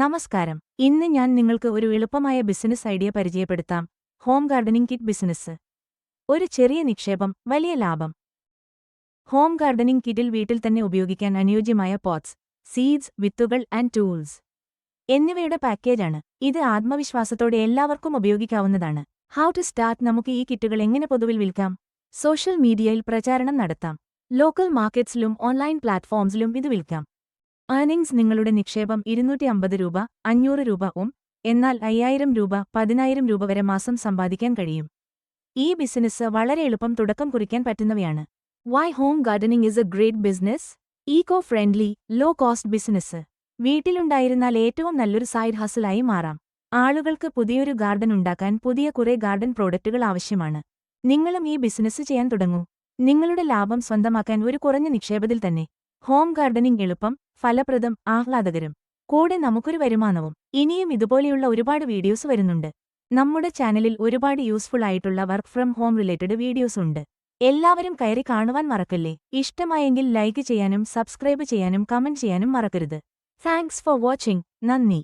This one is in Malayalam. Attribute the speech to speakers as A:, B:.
A: നമസ്കാരം ഇന്ന് ഞാൻ നിങ്ങൾക്ക് ഒരു എളുപ്പമായ ബിസിനസ് ഐഡിയ പരിചയപ്പെടുത്താം ഹോം ഗാർഡനിംഗ് കിറ്റ് ബിസിനസ് ഒരു ചെറിയ നിക്ഷേപം വലിയ ലാഭം ഹോം ഗാർഡനിംഗ് കിറ്റിൽ വീട്ടിൽ തന്നെ ഉപയോഗിക്കാൻ അനുയോജ്യമായ പോട്സ് സീഡ്സ് വിത്തുകൾ ആൻഡ് ടൂൾസ് എന്നിവയുടെ പാക്കേജാണ് ഇത് ആത്മവിശ്വാസത്തോടെ എല്ലാവർക്കും ഉപയോഗിക്കാവുന്നതാണ് ഹൗ ടു സ്റ്റാർട്ട് നമുക്ക് ഈ കിറ്റുകൾ എങ്ങനെ പൊതുവിൽ വിൽക്കാം സോഷ്യൽ മീഡിയയിൽ പ്രചാരണം നടത്താം ലോക്കൽ മാർക്കറ്റ്സിലും ഓൺലൈൻ പ്ലാറ്റ്ഫോംസിലും ഇത് വിൽക്കാം ഏർണിങ്സ് നിങ്ങളുടെ നിക്ഷേപം ഇരുന്നൂറ്റി അമ്പത് രൂപ അഞ്ഞൂറ് രൂപ ഉം എന്നാൽ അയ്യായിരം രൂപ പതിനായിരം രൂപ വരെ മാസം സമ്പാദിക്കാൻ കഴിയും ഈ ബിസിനസ് വളരെ എളുപ്പം തുടക്കം കുറിക്കാൻ പറ്റുന്നവയാണ് why home gardening is a great business eco friendly low cost business വീട്ടിലുണ്ടായിരുന്നാൽ ഏറ്റവും നല്ലൊരു സൈഡ് ഹസിലായി മാറാം ആളുകൾക്ക് പുതിയൊരു ഗാർഡൻ ഉണ്ടാക്കാൻ പുതിയ കുറെ ഗാർഡൻ പ്രോഡക്റ്റുകൾ ആവശ്യമാണ് നിങ്ങളും ഈ ബിസിനസ് ചെയ്യാൻ തുടങ്ങൂ നിങ്ങളുടെ ലാഭം സ്വന്തമാക്കാൻ ഒരു കുറഞ്ഞ നിക്ഷേപത്തിൽ തന്നെ ഹോം ഗാർഡനിംഗ് എളുപ്പം ഫലപ്രദം ആഹ്ലാദകരം കൂടെ നമുക്കൊരു വരുമാനവും ഇനിയും ഇതുപോലെയുള്ള ഒരുപാട് വീഡിയോസ് വരുന്നുണ്ട് നമ്മുടെ ചാനലിൽ ഒരുപാട് യൂസ്ഫുൾ ആയിട്ടുള്ള work from home related videos ഉണ്ട് എല്ലാവരും കയറി കാണുവാൻ മറക്കല്ലേ ഇഷ്ടമായെങ്കിൽ ലൈക്ക് ചെയ്യാനും സബ്സ്ക്രൈബ് ചെയ്യാനും കമന്റ് ചെയ്യാനും മറക്കരുത് താങ്ക്സ് ഫോർ വാച്ചിങ് നന്ദി